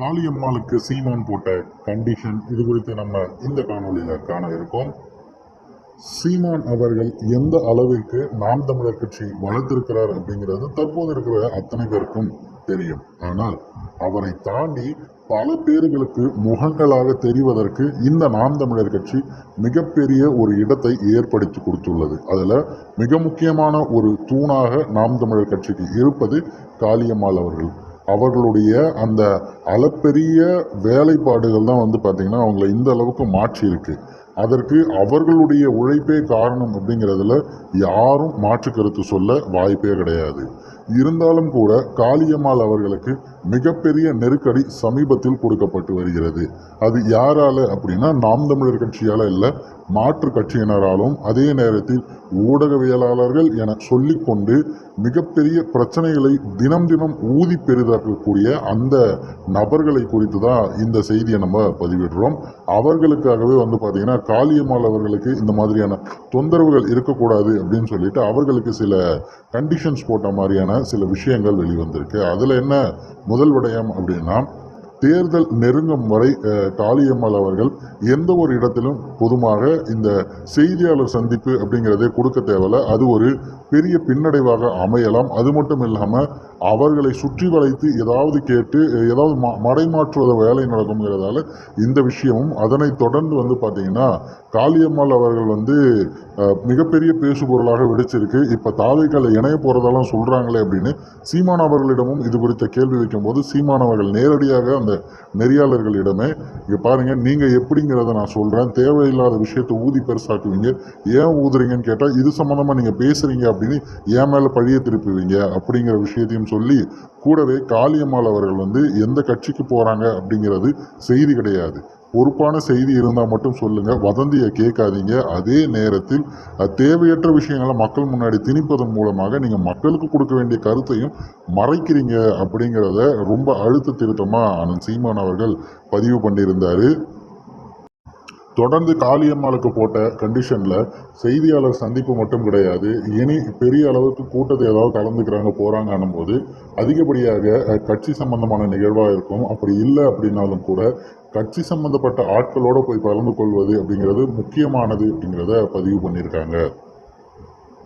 காளியம்மாளுக்கு சீமான் போட்ட கண்டிஷன் இது குறித்து நம்ம இந்த காணொலியில் காண இருக்கோம். சீமான் அவர்கள் எந்த அளவிற்கு நாம் தமிழர் கட்சி வளர்த்திருக்கிறார் அப்படிங்கிறது தற்போது இருக்கிற அத்தனை பேருக்கும் தெரியும். ஆனால் அவரை தாண்டி பல பேர்களுக்கு முகங்களாக தெரிவதற்கு இந்த நாம் தமிழர் கட்சி மிகப்பெரிய ஒரு இடத்தை ஏற்படுத்தி கொடுத்துள்ளது. அதில் மிக முக்கியமான ஒரு தூணாக நாம் தமிழர் கட்சிக்கு இருப்பது காளியம்மாள் அவர்கள். அவர்களுடைய அந்த அளப்பெரிய வேலைப்பாடுகள் தான் வந்து பார்த்திங்கன்னா அவங்கள இந்த அளவுக்கு மாற்றியிருக்கு. அதற்கு அவர்களுடைய உழைப்பே காரணம் அப்படிங்கிறதுல யாரும் மாற்று கருத்து சொல்ல வாய்ப்பே கிடையாது. இருந்தாலும் கூட காளியம்மாள் அவர்களுக்கு மிகப்பெரிய நெருக்கடி சமீபத்தில் கொடுக்கப்பட்டு வருகிறது. அது யாரால அப்படின்னா நாம் தமிழர் கட்சியால் இல்லை மாற்று கட்சியினராலும் அதே நேரத்தில் ஊடகவியலாளர்கள் என சொல்லிக்கொண்டு மிகப்பெரிய பிரச்சனைகளை தினம் தினம் ஊதி பெரிதாக்கக்கூடிய அந்த நபர்களை குறித்து தான் இந்த செய்தியை நம்ம பதிவிடுறோம். அவர்களுக்காகவே வந்து பார்த்திங்கன்னா காளியம்மாள் அவர்களுக்கு இந்த மாதிரியான தொந்தரவுகள் இருக்கக்கூடாது அப்படின்னு சொல்லிட்டு அவர்களுக்கு சில கண்டிஷன்ஸ் போட்ட மாதிரியான சில விஷயங்கள் வெளிவந்திருக்கு. அதில் என்ன முதல் விடயம் அப்படின்னா தேர்தல் நெருங்கும் வரை காளியம்மாள் அவர்கள் எந்த ஒரு இடத்திலும் பொதுவாக இந்த செய்தியாளர் சந்திப்பு அப்படிங்கிறதே கொடுக்க தேவையில்ல. அது ஒரு பெரிய பின்னடைவாக அமையலாம். அது மட்டும் இல்லாமல் அவர்களை சுற்றி வளைத்து ஏதாவது கேட்டு ஏதாவது ம மடைமாற்றுவத வேலை நடக்குங்கிறதால இந்த விஷயமும் அதனை தொடர்ந்து வந்து பார்த்தீங்கன்னா காளியம்மாள் அவர்கள் வந்து மிகப்பெரிய பேசுபொருளாக வெடிச்சிருக்கு. இப்போ தாவைக்கால இணைய போகிறதெல்லாம் சொல்கிறாங்களே அப்படின்னு சீமான் அவர்களிடமும் இது குறித்த கேள்வி வைக்கும்போது சீமான் அவர்கள் நேரடியாக அந்த நெறியாளர்களிடமே இங்கே பாருங்கள் நீங்கள் எப்படிங்கிறத நான் சொல்கிறேன் தேவையில்லாத விஷயத்தை ஊதி பெருசாக்குவீங்க. ஏன் ஊதுறீங்கன்னு கேட்டால் இது சம்மந்தமாக நீங்கள் பேசுகிறீங்க அப்படின்னு ஏன் மேலே பழிய திருப்புவீங்க அப்படிங்கிற விஷயத்தையும் சொல்லி கூடவே காளியம்மாள் அவர்கள் வந்து எந்த கட்சிக்கு போகிறாங்க அப்படிங்கிறது செய்தி கிடையாது. பொறுப்பான செய்தி இருந்தால் மட்டும் சொல்லுங்க. வதந்தியை கேட்காதீங்க. அதே நேரத்தில் தேவையற்ற விஷயங்களை மக்கள் முன்னாடி திணிப்பதன் மூலமாக நீங்கள் மக்களுக்கு கொடுக்க வேண்டிய கருத்தையும் மறைக்கிறீங்க அப்படிங்கிறத ரொம்ப அழுத்த திருத்தமாக அனந்த் சீமான் அவர்கள் பதிவு பண்ணியிருந்தார். தொடர்ந்து காளியம்மாளுக்கு போட்ட கண்டிஷனில் செய்தியாளர் சந்திப்பு மட்டும் கிடையாது. இனி பெரிய அளவுக்கு கூட்டத்தை ஏதாவது கலந்துக்கிறாங்க போகிறாங்கன்னும் போது அதிகப்படியாக கட்சி சம்பந்தமான நிகழ்வாக இருக்கும். அப்படி இல்லை அப்படின்னாலும் கூட கட்சி சம்பந்தப்பட்ட ஆட்களோடு போய் கலந்து கொள்வது அப்படிங்கிறது முக்கியமானது அப்படிங்கிறத பதிவு பண்ணியிருக்காங்க.